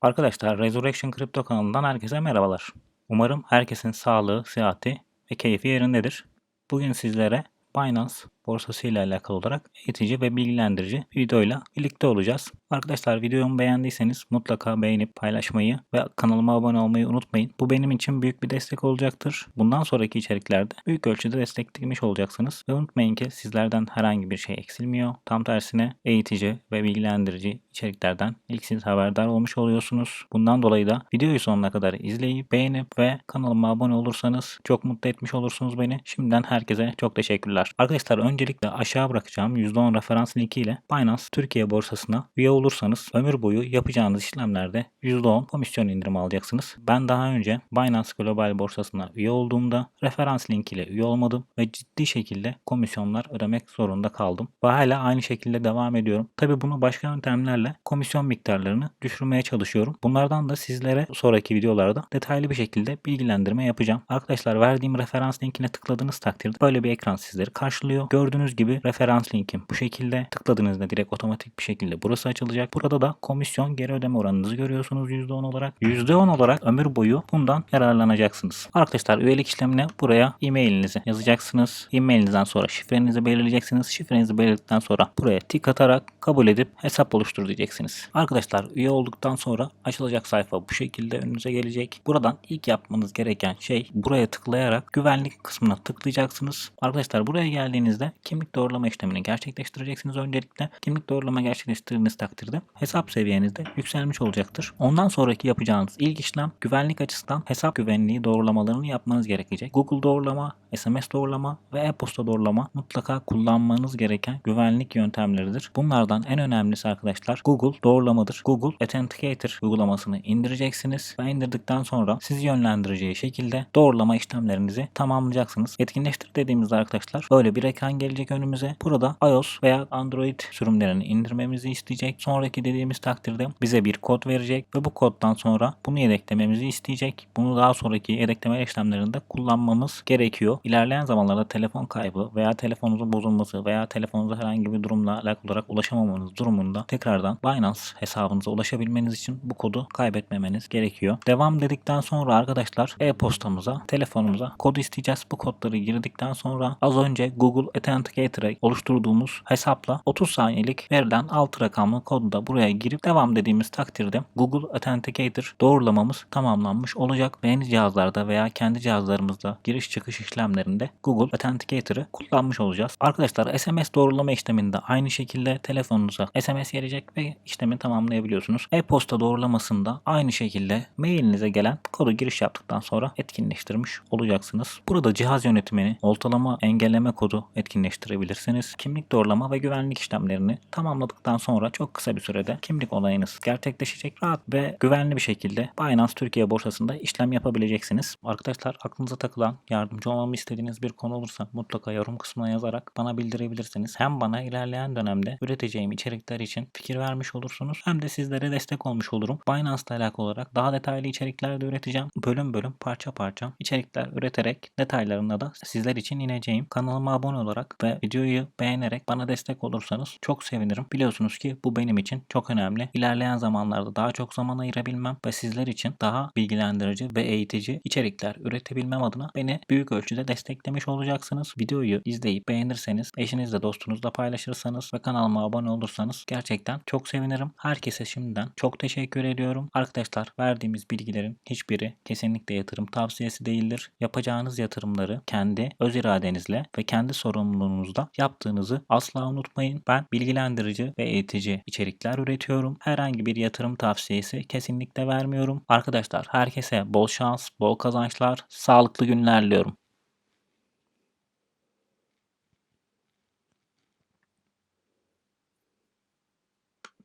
Arkadaşlar Resurrection Crypto kanalından herkese merhabalar. Umarım herkesin sağlığı, sıhhati ve keyfi yerindedir. Bugün sizlere Binance borsası ile alakalı olarak eğitici ve bilgilendirici bir videoyla birlikte olacağız. Arkadaşlar videomu beğendiyseniz mutlaka beğenip paylaşmayı ve kanalıma abone olmayı unutmayın. Bu benim için büyük bir destek olacaktır. Bundan sonraki içeriklerde büyük ölçüde desteklemiş olacaksınız. Ve unutmayın ki sizlerden herhangi bir şey eksilmiyor. Tam tersine eğitici ve bilgilendirici içeriklerden ilk siz haberdar olmuş oluyorsunuz. Bundan dolayı da videoyu sonuna kadar izleyip beğenip ve kanalıma abone olursanız çok mutlu etmiş olursunuz beni. Şimdiden herkese çok teşekkürler. Arkadaşlar öncelikle aşağı bırakacağım %10 referans linki ile Binance Türkiye borsasına üye olursanız ömür boyu yapacağınız işlemlerde %10 komisyon indirimi alacaksınız. Ben daha önce Binance Global borsasına üye olduğumda referans link ile üye olmadım ve ciddi şekilde komisyonlar ödemek zorunda kaldım. Ve hala aynı şekilde devam ediyorum. Tabi bunu başka yöntemlerle komisyon miktarlarını düşürmeye çalışıyorum. Bunlardan da sizlere sonraki videolarda detaylı bir şekilde bilgilendirme yapacağım. Arkadaşlar verdiğim referans linkine tıkladığınız takdirde böyle bir ekran sizleri karşılıyor. Gördüğünüz gibi referans linkim bu şekilde. Tıkladığınızda direkt otomatik bir şekilde burası açılacak. Burada da komisyon geri ödeme oranınızı görüyorsunuz %10 olarak. %10 olarak ömür boyu bundan yararlanacaksınız. Arkadaşlar üyelik işlemine buraya e-mailinizi yazacaksınız. E-mailinizden sonra şifrenizi belirleyeceksiniz. Şifrenizi belirledikten sonra buraya tik atarak kabul edip hesap oluştur diyeceksiniz. Arkadaşlar üye olduktan sonra açılacak sayfa bu şekilde önünüze gelecek. Buradan ilk yapmanız gereken şey buraya tıklayarak güvenlik kısmına tıklayacaksınız. Arkadaşlar buraya geldiğinizde kimlik doğrulama işlemini gerçekleştireceksiniz öncelikle. Kimlik doğrulama gerçekleştirdiğiniz takdirde hesap seviyenizde yükselmiş olacaktır. Ondan sonraki yapacağınız ilk işlem güvenlik açısından hesap güvenliği doğrulamalarını yapmanız gerekecek. Google doğrulama, SMS doğrulama ve e-posta doğrulama mutlaka kullanmanız gereken güvenlik yöntemleridir. Bunlardan en önemlisi arkadaşlar Google doğrulamadır. Google Authenticator uygulamasını indireceksiniz ve indirdikten sonra sizi yönlendireceği şekilde doğrulama işlemlerinizi tamamlayacaksınız. Etkinleştir dediğimizde arkadaşlar böyle bir ekran gelecek önümüze. Burada iOS veya Android sürümlerini indirmemizi isteyecek. Sonraki dediğimiz takdirde bize bir kod verecek ve bu koddan sonra bunu yedeklememizi isteyecek. Bunu daha sonraki yedekleme işlemlerinde kullanmamız gerekiyor. İlerleyen zamanlarda telefon kaybı veya telefonunuzun bozulması veya telefonunuza herhangi bir durumla alakalı olarak ulaşamamanız durumunda tekrardan Binance hesabınıza ulaşabilmeniz için bu kodu kaybetmemeniz gerekiyor. Devam dedikten sonra arkadaşlar e-postamıza, telefonumuza kod isteyeceğiz. Bu kodları girdikten sonra az önce Google Authenticator'a oluşturduğumuz hesapla 30 saniyelik verilen 6 rakamlı kodu da buraya girip devam dediğimiz takdirde Google Authenticator doğrulamamız tamamlanmış olacak. Ve yeni cihazlarda veya kendi cihazlarımızda giriş çıkış işlemlerinde Google Authenticator'ı kullanmış olacağız. Arkadaşlar SMS doğrulama işleminde aynı şekilde telefonunuza SMS gelecek ve işlemi tamamlayabiliyorsunuz. E-posta doğrulamasında aynı şekilde mailinize gelen kodu giriş yaptıktan sonra etkinleştirmiş olacaksınız. Burada cihaz yönetimini, oltalama engelleme kodu etkinleştirebilirsiniz. Kimlik doğrulama ve güvenlik işlemlerini tamamladıktan sonra çok kısa bir sürede kimlik olayınız gerçekleşecek. Rahat ve güvenli bir şekilde Binance Türkiye borsasında işlem yapabileceksiniz. Arkadaşlar aklınıza takılan, yardımcı olmamı istediğiniz bir konu olursa mutlaka yorum kısmına yazarak bana bildirebilirsiniz. Hem bana ilerleyen dönemde üreteceğim içerikler için fikir vermiş olursunuz hem de sizlere destek olmuş olurum. Binance ile alakalı olarak daha detaylı içerikler de üreteceğim. Bölüm bölüm parça parça içerikler üreterek detaylarına da sizler için ineceğim. Kanalıma abone olarak ve videoyu beğenerek bana destek olursanız çok sevinirim. Biliyorsunuz ki bu benim için çok önemli. İlerleyen zamanlarda daha çok zaman ayırabilmem ve sizler için daha bilgilendirici ve eğitici içerikler üretebilmem adına beni büyük ölçüde desteklemiş olacaksınız. Videoyu izleyip beğenirseniz, eşinizle dostunuzla paylaşırsanız ve kanalıma abone olursanız gerçekten çok sevinirim. Herkese şimdiden çok teşekkür ediyorum. Arkadaşlar verdiğimiz bilgilerin hiçbiri kesinlikle yatırım tavsiyesi değildir. Yapacağınız yatırımları kendi öz iradenizle ve kendi sorumluluğunuzda yaptığınızı asla unutmayın. Ben bilgilendirici ve eğitici içerikler üretiyorum. Herhangi bir yatırım tavsiyesi kesinlikle vermiyorum. Arkadaşlar herkese bol şans, bol kazançlar, sağlıklı günler diliyorum.